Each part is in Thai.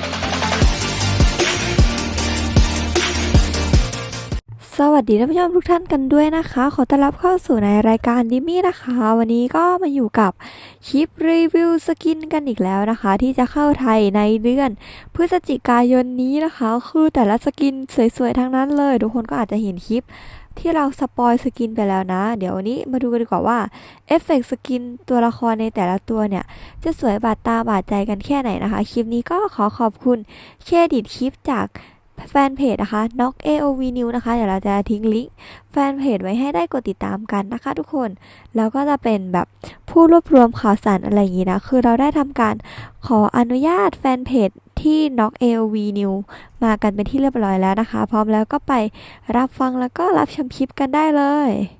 Thank you. สวัสดีท่านผู้ชมทุกท่านกันด้วยนะคะ ขอต้อนรับเข้าสู่ในรายการดิมี่นะคะ วันนี้ก็มาอยู่กับคลิปรีวิวสกินกันอีกแล้วนะคะ ที่จะเข้าไทยในเดือน พฤศจิกายนนี้นะคะ คือแต่ละสกินสวยๆทั้งนั้นเลย ทุกคนก็อาจจะเห็นคลิปที่เราสปอยสกินไปแล้วนะ เดี๋ยววันนี้มาดูกันดีกว่าว่าเอฟเฟกต์สกินตัวละครในแต่ละตัวเนี่ย จะสวยบาดตาบาดใจกันแค่ไหนนะคะ คลิปนี้ก็ขอขอบคุณเครดิตคลิปจาก แฟนเพจนะคะน็อก AOV New นะคะเดี๋ยวเราจะทิ้งลิงก์แฟนเพจไว้ให้ได้กดติดตามกันนะคะทุกคน แล้วก็จะเป็นแบบผู้รวบรวมข่าวสารอะไรอย่างนี้นะ คือเราได้ทำการขออนุญาตแฟนเพจที่ Knock AOV New มากันเป็นที่เรียบร้อยแล้วนะคะ พร้อมแล้วก็ไปรับฟังแล้วก็รับชมคลิปกันได้เลย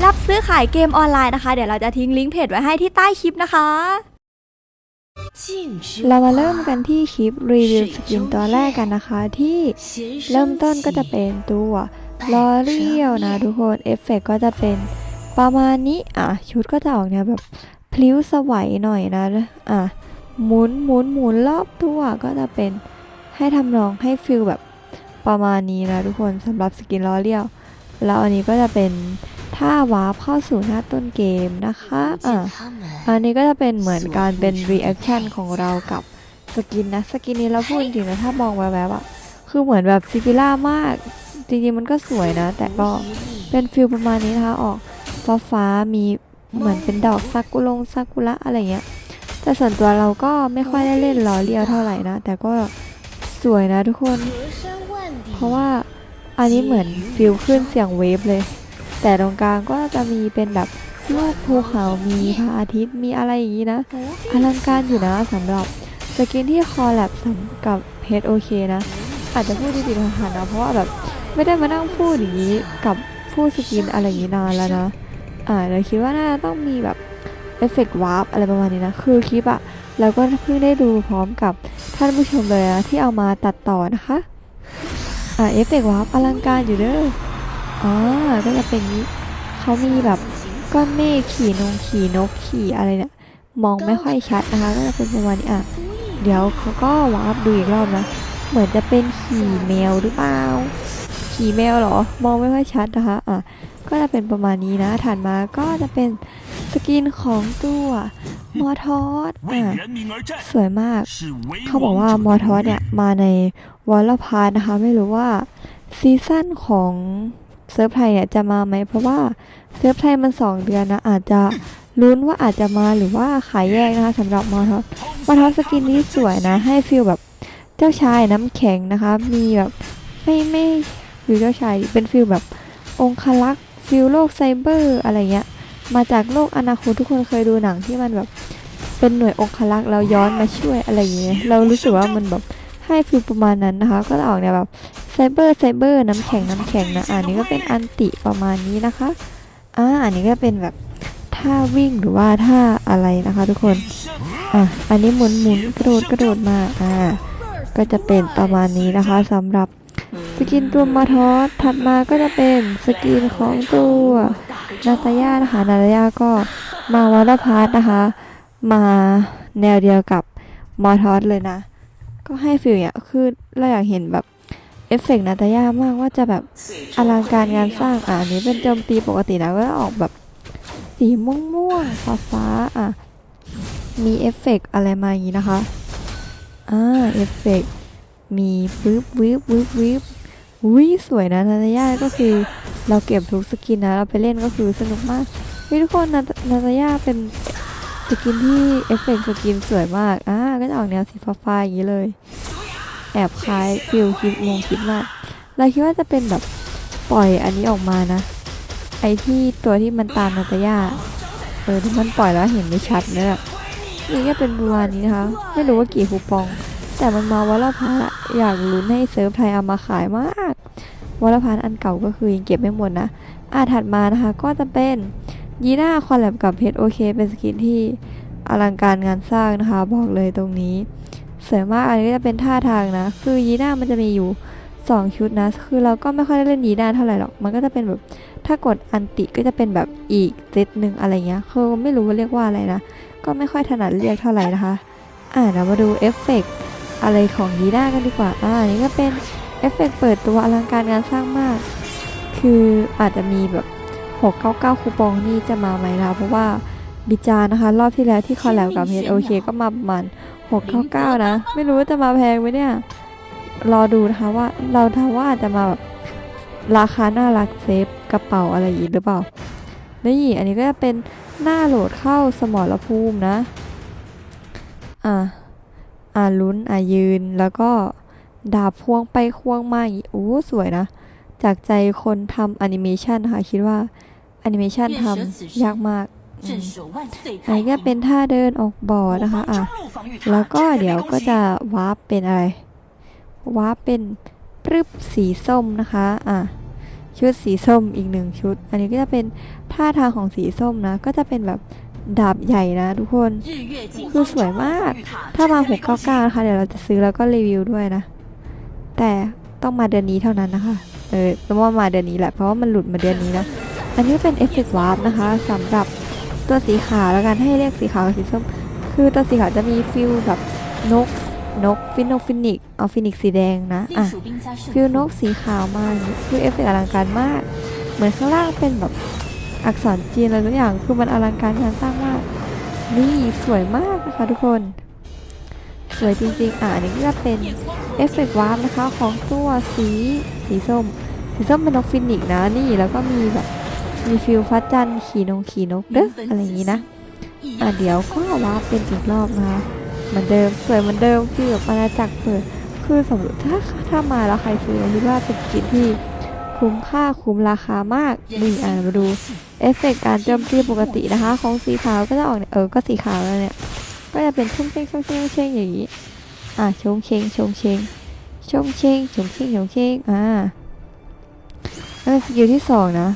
รับซื้อขายเกมออนไลน์นะคะ เดี๋ยวเราจะทิ้งลิงก์เพจไว้ให้ที่ใต้คลิปนะคะเรามาเริ่มกันที่คลิปรีวิวสกินตัวแรกกันนะคะที่เริ่มต้นก็จะเป็นตัวลอเรียลนะทุกคนเอฟเฟกก็จะเป็นประมาณนี้อะชุดก็จะออกเนี่ยแบบพลิ้วสวัยหน่อยนะอะหมุนหมุนหมุนรอบตัวก็จะเป็นให้ทำนองให้ฟิลแบบประมาณนี้นะทุกคนสำหรับสกินลอเรียลแล้วอันนี้ก็จะเป็น ท่าวาร์ปเข้าสู่หน้าต้นเกมนะคะอะอันนี้ก็จะเป็นเหมือนการเป็น reaction ของเรากับสกินนะ สกินนี้เราพูดจริงนะ ถ้ามองแวบๆอะคือเหมือนแบบซิฟิล่ามาก จริงๆมันก็สวยนะ แต่ก็เป็นฟิลประมาณนี้นะคะ ออกฟ้าฟ้ามีเหมือนเป็นดอกซากุลงซากุระอะไรเงี้ย แต่ส่วนตัวเราก็ไม่ค่อยได้เล่นลอเลียวเท่าไหร่นะ แต่ก็สวยนะทุกคน เพราะว่าอันนี้เหมือนฟิลขึ้นเสียงเวฟเลย แต่ตรงกลางก็จะมีเป็นแบบรูปภูเขา มีพระอาทิตย์ มีอะไรอย่างนี้นะ อลังการอยู่นะสำหรับสกินที่คอลแลบสำกับเพจโอเคนะ อาจจะพูดดีๆหันๆนะเพราะว่าแบบไม่ได้มานั่งพูดอย่างนี้กับผู้สกินอะไรอย่างนี้นานแล้วนะ อ่าเราคิดว่าน่าจะต้องมีแบบเอฟเฟกต์วาร์ปอะไรประมาณนี้นะ คือคลิปอะเราก็เพิ่งได้ดูพร้อมกับท่านผู้ชมเลยนะที่เอามาตัดต่อนะคะ อ่าเอฟเฟกต์วาร์ปอลังการอยู่เด้อ อ๋อ ก็จะเป็นนี้เขามีแบบก้อนเมฆขี่นงขี่นกขี่อะไรเนี่ยมองไม่ค่อยชัดนะคะ ก็จะเป็นประมาณนี้อะ เดี๋ยวเขาก็วาร์ปดูอีกรอบนะ เหมือนจะเป็นขี่แมวหรือเปล่า ขี่แมวหรอ มองไม่ค่อยชัดนะคะ อะ ก็จะเป็นประมาณนี้นะ ถัดมาก็จะเป็นสกินของตัวมอทอสอะสวยมาก เขาบอกว่ามอทอสเนี่ยมาในวอลลพาร์นะคะ ไม่รู้ว่าซีซั่นของ เซิร์ฟไทยเนี่ยจะมาไหมเพราะว่าเซิร์ฟไทยมัน 2 เดือนนะอาจจะลุ้นว่าอาจจะมาหรือว่าขายแยกนะคะสำหรับมอทอสมอทอสสกินนี้สวยนะให้ฟีลแบบเจ้าชายน้ำแข็งนะคะ มีแบบไม่ไม่ฟิลเจ้าชายเป็นฟีลแบบองคลักษ์ฟิลโลกไซเบอร์อะไรเงี้ยมาจากโลกอนาคตทุกคนเคยดูหนังที่มันแบบเป็นหน่วยองคลักษ์แล้วย้อนมาช่วยอะไรอย่างเงี้ยเรารู้สึกว่ามันแบบให้ฟิลประมาณนั้นนะคะ ก็ออกเนี่ยแบบ เบอร์ไซเบอร์น้ำแข็งน้ำแข็งนะอันนี้ก็เป็นอันติประมาณนี้นะคะอ่าอันนี้ก็เป็นแบบท่าวิ่งหรือว่าท่าอะไรนะคะทุกคนอะอันนี้หมุนหมุนกระโดดกระโดดมาอ่าก็จะเป็นประมาณนี้นะคะสำหรับสกินตัวมาทอสถัดมาก็จะเป็นสกินของตัวนาตาย่านะคะนาตาย่าก็มาวอลพาร์ทนะคะ มาแนวเดียวกับมอทอสเลยนะ ก็ให้ฟิลเนี่ยคือเราอยากเห็นแบบ เอฟเฟกต์นาตาย่ามากว่าจะแบบอลังการงานสร้างอะอันนี้เป็นโจมตีปกตินะก็ออกแบบสีม่วงม่วงฟ้าฟ้าๆอะมีเอฟเฟกต์อะไรมาอย่างนี้นะคะอ่าเอฟเฟกต์มีวืบวืบวืบวืบอุ้ยสวยนะนาตาย่าก็คือเราเก็บทุกสกินนะเราไปเล่นก็คือสนุกมากเฮ้ยทุกคนนานาตาย่าเป็นสกินที่เอฟเฟกต์สกินสวยมากอ่าก็จะออกแนวสีฟ้าๆอย่างนี้เลย แอบคล้ายฟิลคิดมงคิดมากเราคิดว่าจะเป็นแบบปล่อยอันนี้ออกมานะ ไอที่ตัวที่มันตามนาตาย่าเออที่มันปล่อยแล้วเห็นไม่ชัดเนี่ยแหละนี่ก็เป็นประมานี้นะคะ ไม่รู้ว่ากี่คูปอง แต่มันมาวัลพาอยากลุ้นให้เซิร์ฟไทยเอามาขายมากวัลพานอันเก่าก็คือยังเก็บไม่หมดนะอ่าถัดมานะคะก็จะเป็นยีน่าคอลแลบกับเพชรโอเคเป็นสกินที่อลังการงานสร้างนะคะ บอกเลยตรงนี้ สวยมากอันนี้ก็จะเป็นท่าทางนะ คือยีน่ามันจะมีอยู่ 2 ชุดนะ คือเราก็ไม่ค่อยได้เล่นยีน่าเท่าไหร่หรอก มันก็จะเป็นแบบถ้ากดอันติก็จะเป็นแบบอีกเซตหนึ่งอะไรเงี้ยคือไม่รู้ว่าเรียกว่าอะไรนะ ก็ไม่ค่อยถนัดเรียกเท่าไหร่นะคะ อ่าเรามาดูเอฟเฟกต์อะไรของยีน่ากันดีกว่า อ่าอันนี้ก็เป็นเอฟเฟกต์เปิดตัวอลังการงานสร้างมาก คืออาจจะมีแบบ699คูปองนี่จะมาไหมนะเพราะว่า บิจานะคะ รอบที่แล้วที่คอลแลบกับ HOK ก็มาประมาณ699นะ ไม่รู้ว่าจะมาแพงไหมเนี่ย รอดูนะคะว่าเราทาว่าอาจจะมาแบบราคาน่ารักเซฟกระเป๋าอะไรอีกหรือเปล่านี่อันนี้ก็จะเป็นหน้าโหลดเข้าสมรภูมินะ อ่าอ่าลุ้นอ่ายืนแล้วก็ดาบพวงไปควงมาอย่างงี้โอ้สวยนะ จากใจคนทำแอนิเมชันค่ะ คิดว่าแอนิเมชันทำยากมาก อืมอันนี้ก็เป็นท่าเดินออกบ่อนะคะอะแล้วก็เดี๋ยวก็จะวาร์ปเป็นอะไรวาร์ปเป็นปรึบสีส้มนะคะอะชุดสีส้มอีกหนึ่งชุด อันนี้ก็จะเป็นท่าทางของสีส้มนะ ก็จะเป็นแบบดาบใหญ่นะทุกคนคือสวยมาก ถ้ามา699นะคะเดี๋ยวเราจะซื้อแล้วก็รีวิวด้วยนะ แต่ต้องมาเดือนนี้เท่านั้นนะคะ เออต้องว่ามาเดือนนี้แหละ เพราะว่ามันหลุดมาเดือนนี้นะ อันนี้เป็นเอฟเฟกต์วาร์ปนะคะสำหรับ ตัวสีขาวแล้วกันให้เรียกสีขาวกับสีส้มคือตัวสีขาวจะมีฟิลแบบนกนกฟินนกฟินิกเอาฟินิกสีแดงนะอะฟิลนกสีขาวมาคือเอฟเฟกต์อลังการมาก เหมือนข้างล่างเป็นแบบอักษรจีนอะไรทุกอย่างคือมันอลังการงานสร้างมาก นี่สวยมากนะคะทุกคน สวยจริงๆ อะอันนี้ก็จะเป็นเอฟเฟกต์วาร์ปนะคะของตัวสีสีส้ม สีส้มเป็นนกฟินิกนะนี่แล้วก็มีแบบ มีฟิลฟ้าจันน์ขี่นงขี่นกเด้ออะไรอย่างนี้นะอะเดี๋ยวก็วาร์ปเป็นอีกรอบนะคะเหมือนเดิมสวยเหมือนเดิมฟีลแบบอาณาจักรเปิดคือสมมติถ้าถ้ามาแล้วใครซื้อคิดว่าเป็นกินที่คุ้มค่าคุ้มราคามากนี่อ่านมาดูเอฟเฟกต์การโจมตีปกตินะคะ ของสีขาวก็จะออกเนี่ยเออก็สีขาวแล้วเนี่ยก็จะเป็นช่งเชงช่งเชงช่งเชงอย่างนี้อ่าชงเชงชงเชงชงเชงชงเชงชงเชงอ่าแล้วสกิลที่สองนะ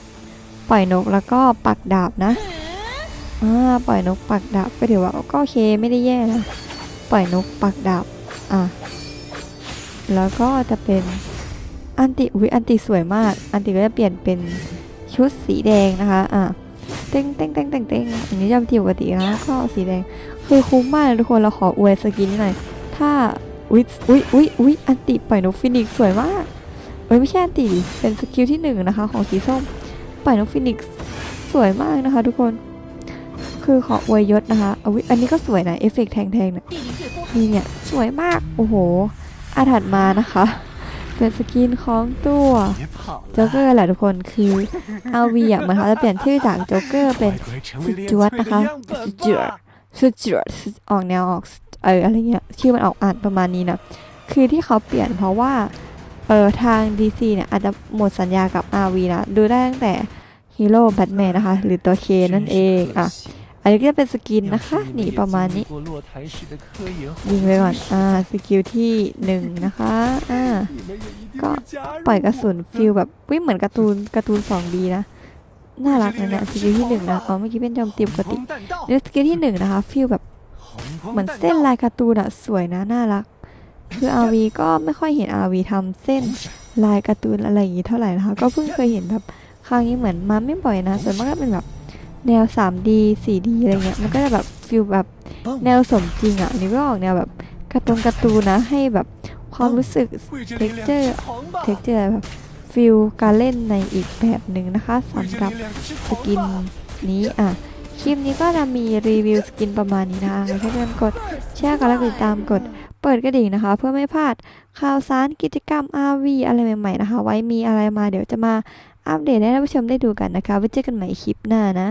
ปล่อยนกแล้วก็ปักดาบนะอ่าปล่อยนกปักดาบก็ถือว่าก็โอเคไม่ได้แย่นะ ปล่อยนกปักดาบอะแล้วก็จะเป็นอันติอุ้ยอันติสวยมาก อันติก็จะเปลี่ยนเป็นชุดสีแดงนะคะอะเต้งเต้งเต้งเต้งเต้งอันนี้จำที่ปกตินะก็สีแดงคือคุ้มมากทุกคนเราขออวยสกินนี้หน่อยถ้าอุ้ยอุ้ยอุ้ยอุ้ยอันติปล่อยนกฟินิกสวยมากเอ้ยไม่ใช่อันติดิเป็นสกิลที่หนึ่งนะคะของสีส้ม ปล่อยนกฟินิกซ์สวยมากนะคะ ทุกคน คือขออวยยศนะคะอุ้ยอันนี้ก็สวยนะเอฟเฟกต์แทงๆเนี่ยนี่เนี่ยสวยมากโอ้โหอาถัดมานะคะ เป็นสกินของตัวโจ๊กเกอร์แหละทุกคนคืออาวีอะเหมือนเขาจะเปลี่ยนชื่อจากโจ๊กเกอร์เป็นสจวดนะคะสจวดสุดจวดออกแนวออกเอออะไรเงี้ยชื่อมันออกอ่านประมาณนี้นะคือที่เขาเปลี่ยนเพราะว่า เออทาง DC เนี่ยอาจจะหมดสัญญากับ RV นะดูได้ตั้งแต่ฮีโร่แบทแมนนะคะ หรือตัวเคนั่นเองอะอันนี้ก็จะเป็นสกินนะคะนี่ประมาณนี้ ยิงไปก่อนอ่าสกิลที่หนึ่งนะคะอ่าก็ปล่อยกระสุนฟิลแบบวิเหมือนการ์ตูนการ์ตูน 2D นะน่ารักนะเนี่ยสกิลที่หนึ่งนะอ๋อเมื่อกี้เป็นโจมตีปกติเดี๋ยวสกิลที่หนึ่งนะคะฟิลแบบเหมือนเส้นลายการ์ตูนอะสวยนะน่ารัก คือ RV ก็ไม่ค่อยเห็น RV ทำเส้นลายการ์ตูนอะไรอย่างนี้เท่าไหร่นะคะ ก็เพิ่งเคยเห็นแบบครั้งนี้เหมือนมาไม่บ่อยนะส่วนมากก็เป็นแบบแนว 3D 4D อะไรเงี้ยมันก็จะแบบฟิลแบบแนวสมจริงอะอันนี่ก็ออกแนวแบบการ์ตูนการ์ตูนนะให้แบบความรู้สึกเท็กเจอร์เท็กเจอร์แบบฟิลการเล่นในอีกแบบหนึ่งนะคะสำหรับสกินนี้อะคลิปนี้ก็จะมีรีวิวสกินประมาณนี้นะคะใครที่กดแชร์กันแล้วกดติดตามกด เปิดกระดิ่งนะคะ เพื่อไม่พลาดข่าวสารกิจกรรม RV อะไรใหม่ๆนะคะ ไว้มีอะไรมาเดี๋ยวจะมาอัปเดตให้ท่านผู้ชมได้ดูกันนะคะไว้เจอกันใหม่คลิปหน้านะ